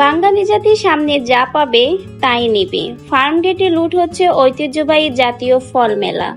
বাঙালি জাতি সামনে যা পাবে তাই নেবে। ফার্ম গেটে লুট হচ্ছে ঐতিহ্যবাহী জাতীয় ফল মেলা।